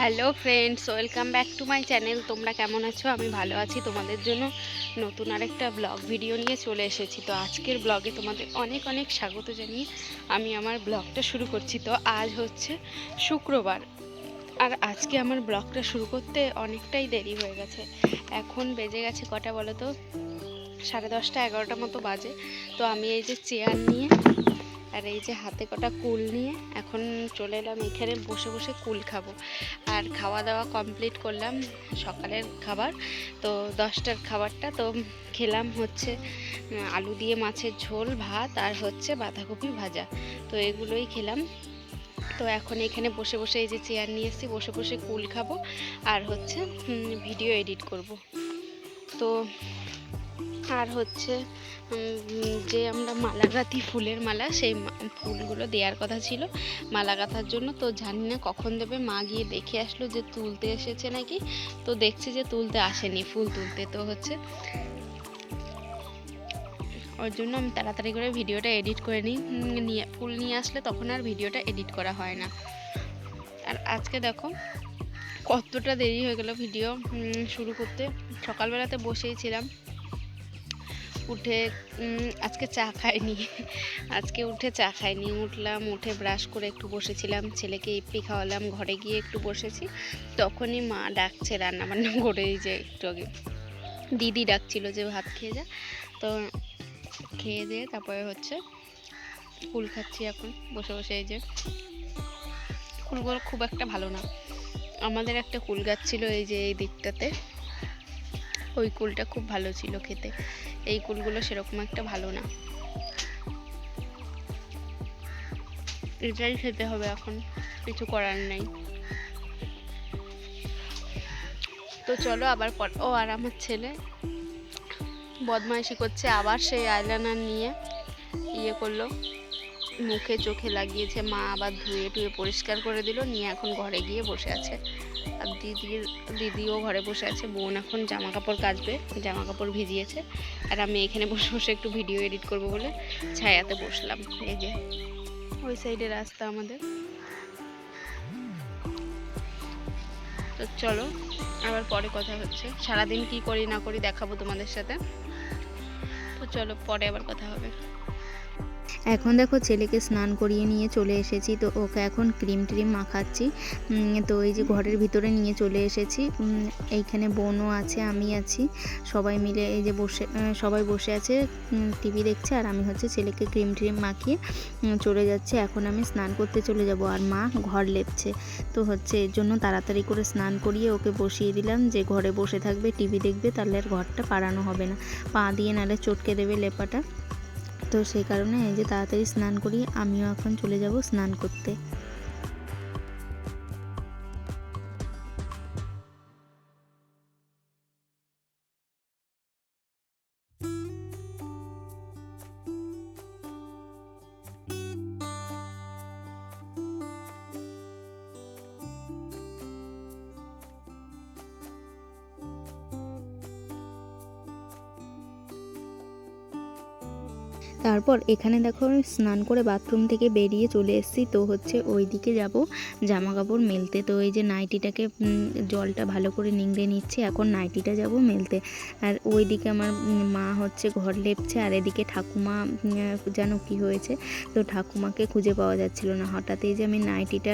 Hello friends welcome back to my channel তোমরা কেমন আছো? আমি ভালো আছি তোমাদের জন্য। নতুন আরেকটা ব্লগ ভিডিও নিয়ে চলে এসেছি। তো আজকের ব্লগে তোমাদের অনেক অনেক স্বাগত জানিয়ে আমি আমার ব্লগটা শুরু করছি। তো আজ হচ্ছে শুক্রবার। আর আজকে আমার ব্লগটা শুরু করতে অনেকটাই দেরি হয়ে গেছে। এখন বেজে গেছে কটা বলো তো? সাড়ে দশটা এগারোটা মতো বাজে। তো আমি এই যে চেয়ার নিয়ে আর এই যে হাতে কটা কুল নিয়ে এখন চলে এলাম, এখানে বসে বসে কুল খাব। আর খাওয়া দাওয়া কমপ্লিট করলাম সকালের খাবার। তো দশটার খাবারটা তো খেলাম হচ্ছে আলু দিয়ে মাছের ঝোল, ভাত আর হচ্ছে বাঁধাকপি ভাজা। তো এগুলোই খেলাম। তো এখন এখানে বসে বসে এই যে চেয়ার নিয়ে এসেছি, বসে বসে কুল খাব আর হচ্ছে ভিডিও এডিট করব। তো আর হচ্ছে যে আমরা মালা গাঁথি ফুলের মালা, সেই ফুলগুলো দেওয়ার কথা ছিল। মালা গাঁথার জন্য তো জানি না কখন দেবে। মা গিয়ে দেখে আসলো যে তুলতে এসেছে নাকি। তো দেখছে যে তুলতে আসেনি ফুল তুলতে। তো হচ্ছে, ওর জন্য আমি তাড়াতাড়ি করে ভিডিওটা এডিট করে নিই। নিয়ে, ফুল নিয়ে আসলে তখন আর ভিডিওটা এডিট করা হয় না। আর আজকে দেখো, কতটা দেরি হয়ে গেল ভিডিও শুরু করতে। সকালবেলাতে বসেই ছিলাম। উঠে আজকে চা খাইনি। আজকে উঠে চা খাইনি, উঠলাম, উঠে ব্রাশ করে একটু বসেছিলাম, ছেলেকে ইপি খাওয়ালাম, ঘরে গিয়ে একটু বসেছি। তখনই মা ডাকছে রান্না বান্না করে, এই যে একটু আগে দিদি ডাকছিল যে ভাত খেয়ে যা। তো খেয়ে দিয়ে তারপরে হচ্ছে কুল খাচ্ছি এখন, বসে বসে এই যে। কুলগুলো খুব একটা ভালো না। আমাদের একটা কুল গাছ ছিল এই যে এই দিকটাতে। ওই কুলটা খুব ভালো ছিল খেতে। এই কুলগুলো সেরকম একটা ভালো না। এটাই খেতে হবে এখন, কিছু করার নেই। তো চলো আবার পর ও আর আমার ছেলে বদমাইশি করছে, আবার সেই আইলাইনার নিয়ে ইয়ে করল। মুখে চোখে লাগিয়েছে, মা আবার ধুয়ে টুয়ে পরিষ্কার করে দিল, নিয়ে এখন ঘরে গিয়ে বসে আছে। আর দিদির দিদিও ঘরে বসে আছে, বোন এখন জামা কাপড় কাচবে জামা কাপড় ভিজিয়েছে। আর আমি এখানে বসে বসে একটু ভিডিও এডিট করব বলে ছায়াতে বসলাম, এই যে। ওই সাইডে রাস্তা আমাদের। তো চলো, আবার পরে কথা হচ্ছে। সারাদিন কি করি না করি দেখাবো তোমাদের সাথে। তো চলো, পরে আবার কথা হবে। এখন দেখো ছেলেকে স্নান করিয়ে নিয়ে চলে এসেছি, তো ওকে এখন ক্রিম ট্রিম মাখাচ্ছি। তো এই যে ঘরের ভিতরে নিয়ে চলে এসেছি। এইখানে বোনও আছে, আমি আছি। সবাই মিলে এই যে বসে সবাই বসে আছে টিভি দেখছে, আর আমি হচ্ছে ছেলেকে ক্রিম ট্রিম মাখিয়ে চলে যাচ্ছে। এখন আমি স্নান করতে চলে যাব, আর মা ঘর লেপছে। তো হচ্ছে এর জন্য তাড়াতাড়ি করে স্নান করিয়ে ওকে বসিয়ে দিলাম যে ঘরে বসে থাকবে, টিভি দেখবে, তাহলে আর ঘরটা পাড়ানো হবে না। পা দিয়ে নালে চটকে দেবে লেপাটা। তো সেই কারণে এই যে তাড়াতাড়ি স্নান করি আমিও এখন চলে যাব স্নান করতে। তারপর এখানে দেখো স্নান করে বাথরুম থেকে বেরিয়ে চলে এসেছি। তো হচ্ছে ওই দিকে যাব। জামা কাপড় মেলতে। তো এই যে নাইটিটাকে জলটা ভালো করে নিংড়ে নিচ্ছি। এখন নাইটিটা যাব মেলতে। আর ওই দিকে আমার মা হচ্ছে ঘর লেপছে। আর এদিকে ঠাকুমা যেন কি হয়েছে, তো ঠাকুমাকে খুঁজে পাওয়া যাচ্ছিল না। হঠাৎ এই যে আমি নাইটিটা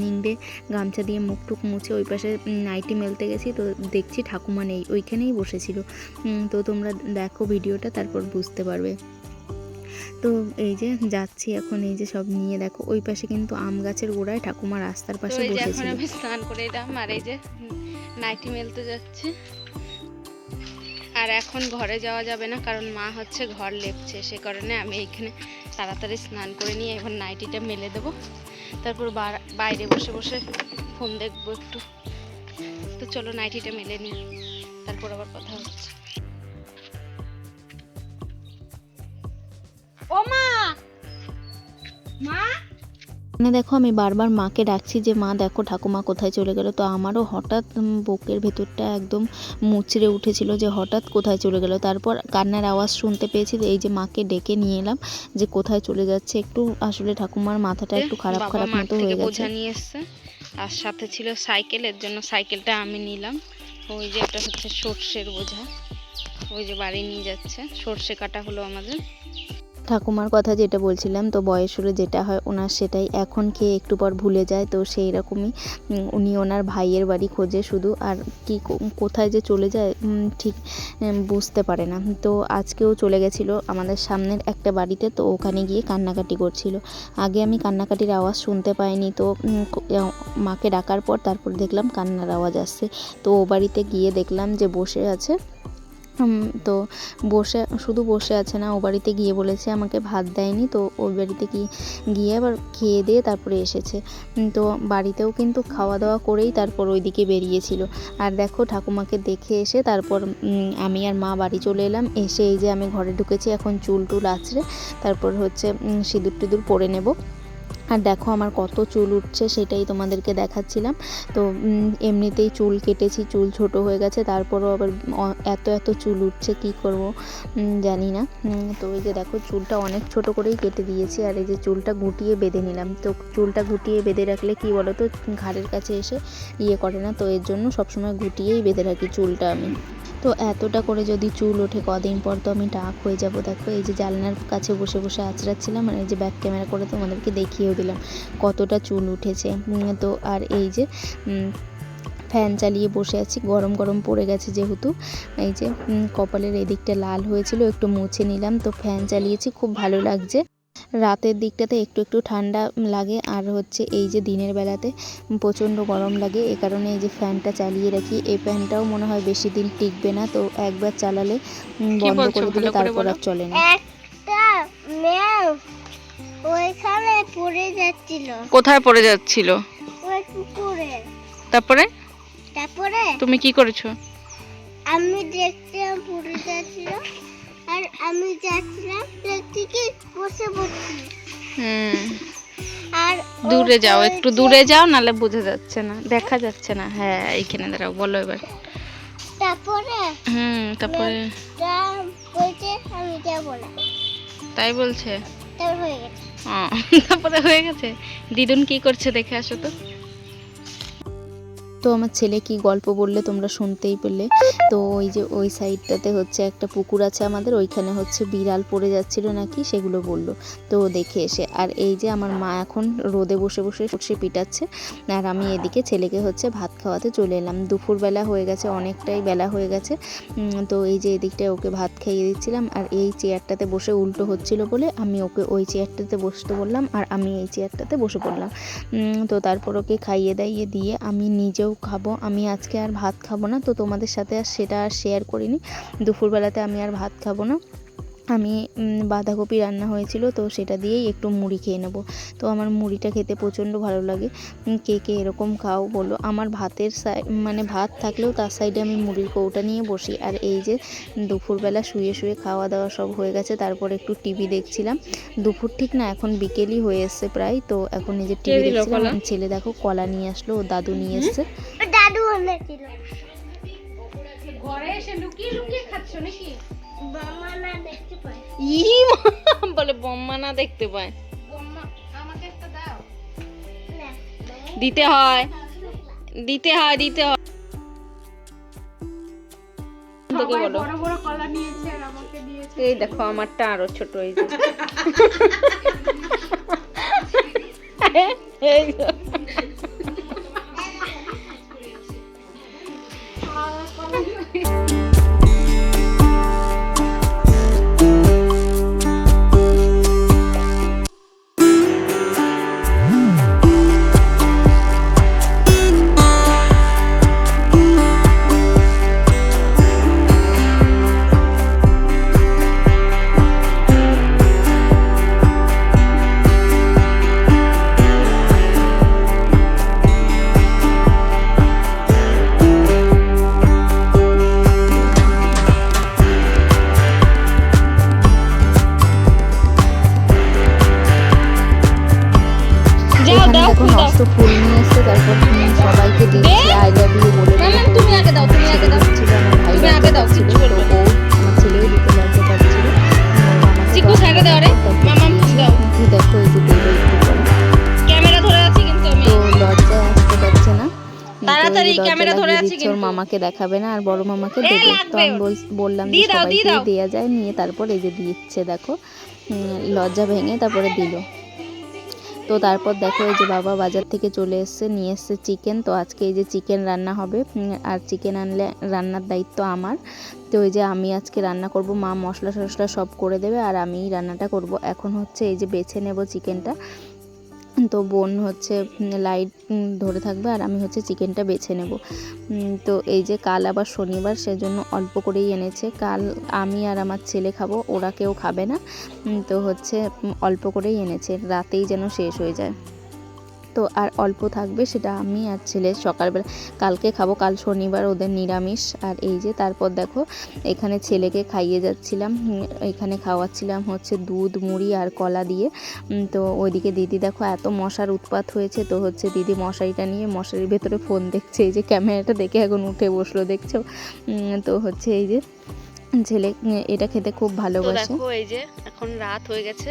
নিংড়ে গামছা দিয়ে মুখ টুক মুছে ওই পাশে নাইটি মেলতে গেছি। তো দেখছি ঠাকুমা নেই, ওইখানেই বসেছিল। তো তোমরা দেখো ভিডিওটা, তারপর বুঝতে পারবে। তো এই যে যাচ্ছি এখন এই যে সব নিয়ে দেখো ওই পাশে কিন্তু আম গাছের গোড়ায় ঠাকুমা রাস্তার পাশে এখন আমি স্নান করে এলাম আর এই যে নাইটি মেলতে যাচ্ছে। আর এখন ঘরে যাওয়া যাবে না কারণ মা হচ্ছে ঘর লেপছে সে কারণে আমি এইখানে তাড়াতাড়ি স্নান করে নিয়ে এখন নাইটিটা মেলে দেবো। তারপর বাইরে বসে বসে ফোন দেখব একটু। তো চলো নাইটিটা মেলে নিই তারপর আবার কথা হচ্ছে। ও মা! মা! মানে দেখো আমি বারবার মাকে ডাকছি যে মা দেখো ঠাকুমা কোথায় চলে গেল? তো আমারও হঠাৎ বুকের ভেতরটা একদম মুচড়ে উঠেছিল যে হঠাৎ কোথায় চলে গেল। তারপর কান্নার আওয়াজ শুনতে পেয়েছি এই যে মাকে ডেকে নিয়ে এলাম যে কোথায় চলে যাচ্ছে? একটু আসলে ঠাকুমার মাথাটা একটু খারাপ খারাপ মতো হয়ে গেছে। নিয়ে এসছে আর সাথে ছিল সাইকেল এর জন্য সাইকেলটা আমি নিলাম। ওই যে এটা হচ্ছে সর্ষের বোঝা। ওই যে বাড়ি নিয়ে যাচ্ছে। সর্ষে কাটা হলো আমাদের। ঠাকুমার কথা যেটা বলছিলাম, তো বয়স হলে যেটা হয় ওনার সেটাই। এখন খেয়ে একটু পর ভুলে যায়, তো সেই রকমই উনি ওনার ভাইয়ের বাড়ি খোঁজে শুধু। আর কি কোথায় যে চলে যায় ঠিক বুঝতে পারে না। তো আজকেও চলে গেছিল আমাদের সামনের একটা বাড়িতে, তো ওখানে গিয়ে কান্নাকাটি করছিল। আগে আমি কান্নাকাটির আওয়াজ শুনতে পাইনি, তো মাকে ডাকার পর তারপর দেখলাম কান্নার আওয়াজ আসছে। তো ও বাড়িতে গিয়ে দেখলাম যে বসে আছে। তো বসে, শুধু বসে আছে না, ও বাড়িতে গিয়ে বলেছে আমাকে ভাত দেয়নি, তো ওই বাড়িতে কি গিয়ে আবার খেয়ে দিয়ে তারপরে এসেছে। তো বাড়িতেও কিন্তু খাওয়া দাওয়া করেই তারপর ওইদিকে বেরিয়েছিল। আর দেখো, ঠাকুমাকে দেখে এসে তারপর আমি আর মা বাড়ি চলে এলাম। এসে এই যে আমি ঘরে ঢুকেছি, এখন চুল টুল আছড়ে, তারপর হচ্ছে সিঁদুর টিঁদুর পরে নেব। আর দেখো আমার কত চুল উঠছে সেটাই তোমাদেরকে দেখাচ্ছিলাম। তো এমনিতেই চুল কেটেছি, চুল ছোট হয়ে গেছে, তারপরও আবার এত এত চুল উঠছে, কি করব? জানি না। তো এই যে দেখো, চুলটা অনেক ছোট করেই কেটে দিয়েছি, আর এই যে চুলটা গুটিয়ে বেঁধে নিলাম। তো চুলটা গুটিয়ে বেঁধে রাখলে কি বলো তো ঘাড়ের কাছে এসে ইয়ে করে না, তো এর জন্য সবসময় গুটিয়েই বেঁধে রাখি চুলটা আমি। তো এতটা করে যদি চুল ওঠে কদিন পর তো আমি টাক হয়ে যাব। দেখো, এই যে জানলার কাছে বসে বসে আঁচড়াচ্ছিলাম আর এই যে ব্যাক ক্যামেরা করে তোমাদেরকে দেখিয়েও দিলাম কতটা চুল উঠেছে। তো আর এই যে ফ্যান চালিয়ে বসে আছি। গরম গরম পড়ে গেছে যেহেতু। এই যে কপালের এদিকটা লাল হয়েছিল, একটু মুছে নিলাম। তো ফ্যান চালিয়েছি, খুব ভালো লাগছে। রাতের দিকটাতে একটু একটু ঠান্ডা লাগে আর হচ্ছে এই যে দিনের বেলাতে প্রচণ্ড গরম লাগে এ কারণে এই যে ফ্যানটা চালিয়ে রাখি। এই ফ্যানটাও মনে হয় বেশি দিন টিকবে না তো একবার চালালে বন্ধ? করে দিলে তারপর আর চলে না। একটা মেয়ে ওইখানে পড়ে যাচ্ছিল। কোথায় পড়ে যাচ্ছিল? ওই পুকুরে। তারপরে? তারপরে তুমি কি করেছ? আমি দেখছিলাম পড়ে যাচ্ছিল। আর আমি যাচ্ছিলাম দেখছি কি বসে। পড়ছি হুম। আর দূরে যাও একটু দূরে যাও নালে বোঝা যাচ্ছে না দেখা যাচ্ছে না। হ্যাঁ এইখানে দাঁড়াও বলো এবার। তারপরে হুম তারপরে বলছে আমি যাব না। তাই বলছে? তারপর হয়ে গেছে। তারপরে হয়ে গেছে? দিদুন কি করছে দেখে আসো তো। তো আমার ছেলে কি গল্প বললে তোমরা শুনতেই পেলে। তো ওই যে ওই সাইডটাতে হচ্ছে একটা পুকুর আছে আমাদের, ওইখানে হচ্ছে বিড়াল পড়ে যাচ্ছিল নাকি, সেগুলো বলল। তো দেখে এসে, আর এই যে আমার মা এখন রোদে বসে বসে সর্ষে পিটাচ্ছে, আর আমি এদিকে ছেলেকে হচ্ছে ভাত খাওয়াতে চলে এলাম। দুপুরবেলা হয়ে গেছে, অনেকটাই বেলা হয়ে গেছে। তো এই যে এদিকটায় ওকে ভাত খাইয়ে দিচ্ছিলাম, আর এই চেয়ারটাতে বসে উল্টো হচ্ছিল বলে আমি ওকে ওই চেয়ারটাতে বসতে বললাম, আর আমি এই চেয়ারটাতে বসে পড়লাম। তো তারপর ওকে খাইয়ে দাইয়ে দিয়ে আমি নিজেও খাব, আমি আজকে আর ভাত খাব না, তো তোমাদের সাথে আর সেটা আর শেয়ার করিনি। দুপুরবেলাতে আমি আর ভাত খাব না। আমি বাঁধাকপি রান্না হয়েছিল তো সেটা দিয়েই একটু মুড়ি খেয়ে নেব। তো আমার মুড়িটা খেতে প্রচণ্ড ভালো লাগে। কে কে এরকম খাও বলো। আমার ভাতের সাই মানে ভাত থাকলেও তার সাইডে আমি মুড়ির কৌটা নিয়ে বসি। আর এই যে দুপুরবেলা শুয়ে শুয়ে খাওয়া দাওয়া সব হয়ে গেছে তারপর একটু টিভি দেখছিলাম। দুপুর ঠিক না এখন বিকেলই হয়ে এসছে প্রায় তো এখন এই যে টিভি দেখছিলাম ছেলে দেখো কলা নিয়ে আসলো ও দাদু নিয়ে এসছে। দাদু এনেছিল ঘরে এসে লুকিয়ে লুকিয়ে খাচ্ছ নাকি? ই বলে বম্মা না দেখতে পায় দিতে হয়। দিতে হয় দিতে হয়। এই দেখো আমারটা আরও ছোট এই যে। এই যাও দাও ফুল দাও। নষ্ট ফুল নিয়ে এসছে তারপর সবাইকে দিচ্ছি আই লাভ ইউ বলে তুমি আগে দাও তুমি আগে দাও। তুমি আগে দাও, পাচ্ছিল, কিচ্ছু তো বলবে ও আমার ছেলেও দিতে লজ্জা পাচ্ছিল মামাকে চিকু সাইডে দাও রে। মামা দাও। দেখো এই যে দেবে ক্যামেরা ধরে আছি কিন্তু আমি। তো লজ্জায় আসতে তাড়াতাড়ি, ক্যামেরা ধরে আছি ওর মামাকে দেখাবে না আর বড় মামাকে দেবে। তো আমি বললাম যে সবাইকে যায় নিয়ে তারপর এই যে দিচ্ছে দেখো। লজ্জা ভেঙে তারপরে দিল। তো তারপর দেখো এই যে বাবা বাজার থেকে চলে এসছে, নিয়ে এসছে চিকেন তো আজকে এই যে চিকেন রান্না হবে আর চিকেন আনলে রান্নার দায়িত্ব আমার। তো ওই যে আমি আজকে রান্না করব, মা মশলা টশলা সব করে দেবে, আর আমি রান্নাটা করব। এখন হচ্ছে এই যে বেছে নেব চিকেনটা তো বোন হচ্ছে লাইট ধরে থাকবে আর আমি হচ্ছে চিকেনটা বেছে নেব। তো এই যে কাল আবার শনিবার সেজন্য অল্প করেই এনেছে। কাল আমি আর আমার ছেলে খাব, ওরা কেউ খাবে না। তো হচ্ছে অল্প করেই এনেছে। রাতেই যেন শেষ হয়ে যায়। তো আর অল্প থাকবে সেটা আমি আর ছেলে সকালবেলা কালকে খাব কাল শনিবার ওদের নিরামিষ। আর এই যে তারপর দেখো এখানে ছেলেকে খাইয়ে যাচ্ছিলাম এখানে খাওয়াচ্ছিলাম হচ্ছে দুধ মুড়ি আর কলা দিয়ে। তো ওইদিকে দিদি দেখো এত মশার উৎপাত হয়েছে তো হচ্ছে দিদি মশারিটা নিয়ে মশারির ভেতরে ফোন দেখছে এই যে ক্যামেরাটা দেখে এখন উঠে বসল দেখছ? তো হচ্ছে এই যে ছেলে এটা খেতে খুব ভালোবাসে। দেখো এই যে এখন রাত হয়ে গেছে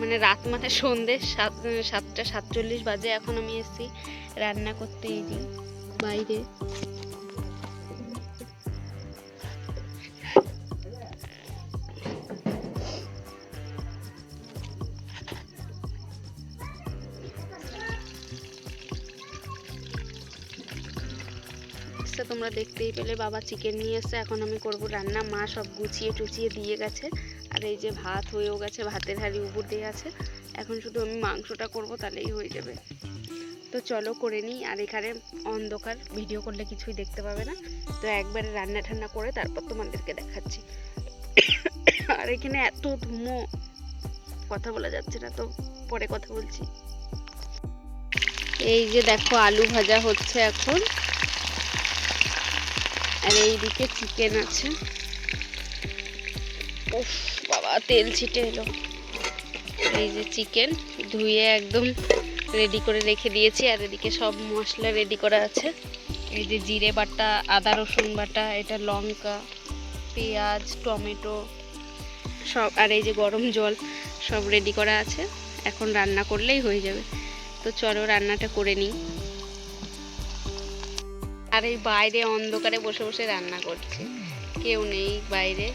মানে রাত মানে সন্ধে সাত সাতটা সাতচল্লিশ বাজে এখন আমি এসেছি রান্না করতে এই বাইরে। সে তোমরা দেখতেই পেলে, বাবা চিকেন নিয়ে এসে এখন আমি করব রান্না। মা সব গুছিয়ে টুচিয়ে দিয়ে গেছে। আর এই যে ভাত হয়েও গেছে, ভাতের হাঁড়ি উপর দিয়ে আছে। এখন শুধু আমি মাংসটা করব, তাহলেই হয়ে যাবে। তো চলো করে নিই, আর এখানে অন্ধকার ভিডিও করলে কিছুই দেখতে পাবে না। তো একবারে রান্না ঠান্না করে তারপর তোমাদেরকে দেখাচ্ছি। আর এখানে এত ধুমো, কথা বলা যাচ্ছে না তো, পরে কথা বলছি। এই যে দেখো, আলু ভাজা হচ্ছে এখন। আর এইদিকে চিকেন আছে। উফ। বাবা তেল ছিটে এলো। এই যে চিকেন ধুয়ে একদম রেডি করে রেখে দিয়েছি আর এদিকে সব মশলা রেডি করা আছে। এই যে জিরে বাটা, আদা রসুন বাটা, এটা লঙ্কা, পেঁয়াজ, টমেটো সব আর এই যে গরম জল সব রেডি করা আছে। এখন রান্না করলেই হয়ে যাবে। তো চলো রান্নাটা করে নিই। আর এই বাইরে অন্ধকারে বসে বসে রান্না করছে। কেউ নেই বাইরে।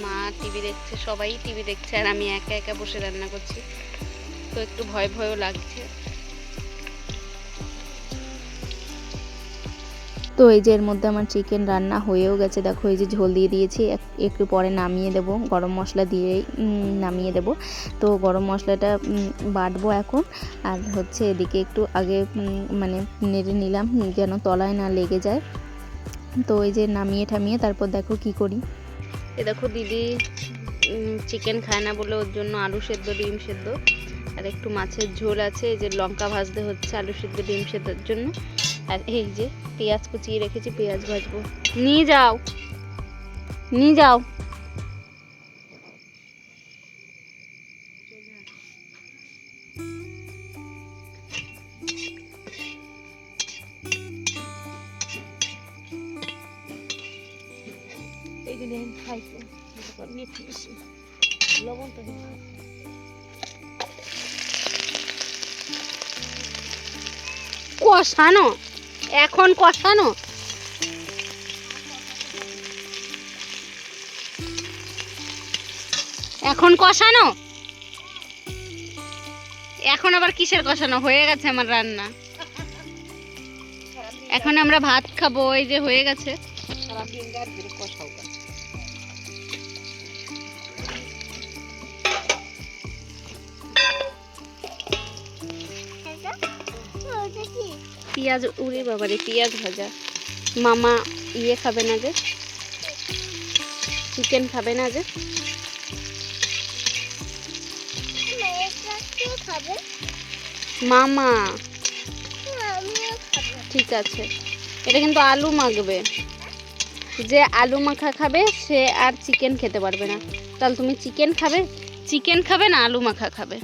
মা টিভি দেখছে, সবাই টিভি দেখছে, আর আমি একা একা বসে রান্না করছি। তো একটু ভয় ভয়ও লাগছে। তো এই যে এর মধ্যে আমার চিকেন রান্না হয়েও গেছে, দেখো এই যে ঝোল দিয়ে দিয়েছি, এক- একটু পরে নামিয়ে দেব, গরম মশলা দিয়ে নামিয়ে দেব। তো গরম মশলাটা বাটবো এখন, আর হচ্ছে এদিকে একটু আগে মানে নেড়ে নিলাম, যেন তলায় না লেগে যায়। তো এই যে নামিয়ে ঠামিয়ে তারপর দেখো কি করি। এ দেখো দিদি চিকেন খায় না বলে ওর জন্য আলু সেদ্ধ, ডিম সেদ্ধ। আর একটু মাছের ঝোল আছে, এই যে লঙ্কা ভাজতে হচ্ছে আলু সেদ্ধ, ডিম সেদ্ধর জন্য। আর এই যে পেঁয়াজ কুচিয়ে রেখেছি, পেঁয়াজ ভাজবো। নিয়ে যাও। নিয়ে যাও। কষানো? এখন কষানো? এখন কষানো? এখন আবার কিসের কষানো? হয়ে গেছে আমার রান্না। এখন আমরা ভাত খাব, এই যে হয়ে গেছে। ওটা কি পেঁয়াজ উড়ে বাবারে পেঁয়াজ ভাজা। মামা ইয়ে খাবে না যে চিকেন খাবে না যে। মামা ঠিক আছে। এটা কিন্তু আলু মাখবে। যে আলু মাখা খাবে, সে আর চিকেন খেতে পারবে না। তাহলে তুমি চিকেন খাবে? চিকেন খাবে না আলু মাখা খাবে?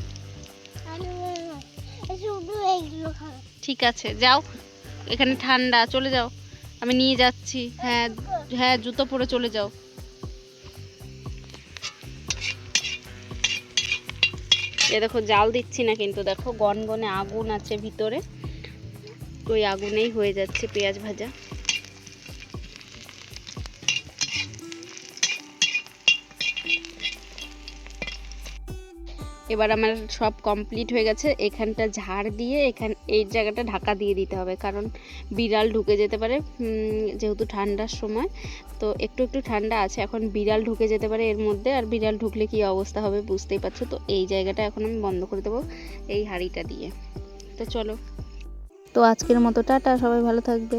ঠিক আছে, যাও। এখানে ঠান্ডা, চলে যাও। আমি নিয়ে যাচ্ছি। হ্যাঁ হ্যাঁ জুতো পরে চলে যাও। এ দেখো, জাল দিচ্ছি না কিন্তু। দেখো, গনগনে আগুন আছে ভিতরে। ওই আগুনেই হয়ে যাচ্ছে পেঁয়াজ ভাজা। এবার আমার সব কমপ্লিট হয়ে গেছে। এখানটা ঝাড় দিয়ে এখান, এই জায়গাটা ঢাকা দিয়ে দিতে হবে, কারণ বিড়াল ঢুকে যেতে পারে যেহেতু ঠান্ডার সময়। তো একটু একটু ঠান্ডা আছে, এখন বিড়াল ঢুকে যেতে পারে এর মধ্যে, আর বিড়াল ঢুকলে কি অবস্থা হবে বুঝতেই পারছ? তো এই জায়গাটা এখন আমি বন্ধ করে দেবো, এই হাঁড়িটা দিয়ে। তো চলো। তো আজকের মতো টাটা, সবাই ভালো থাকবে।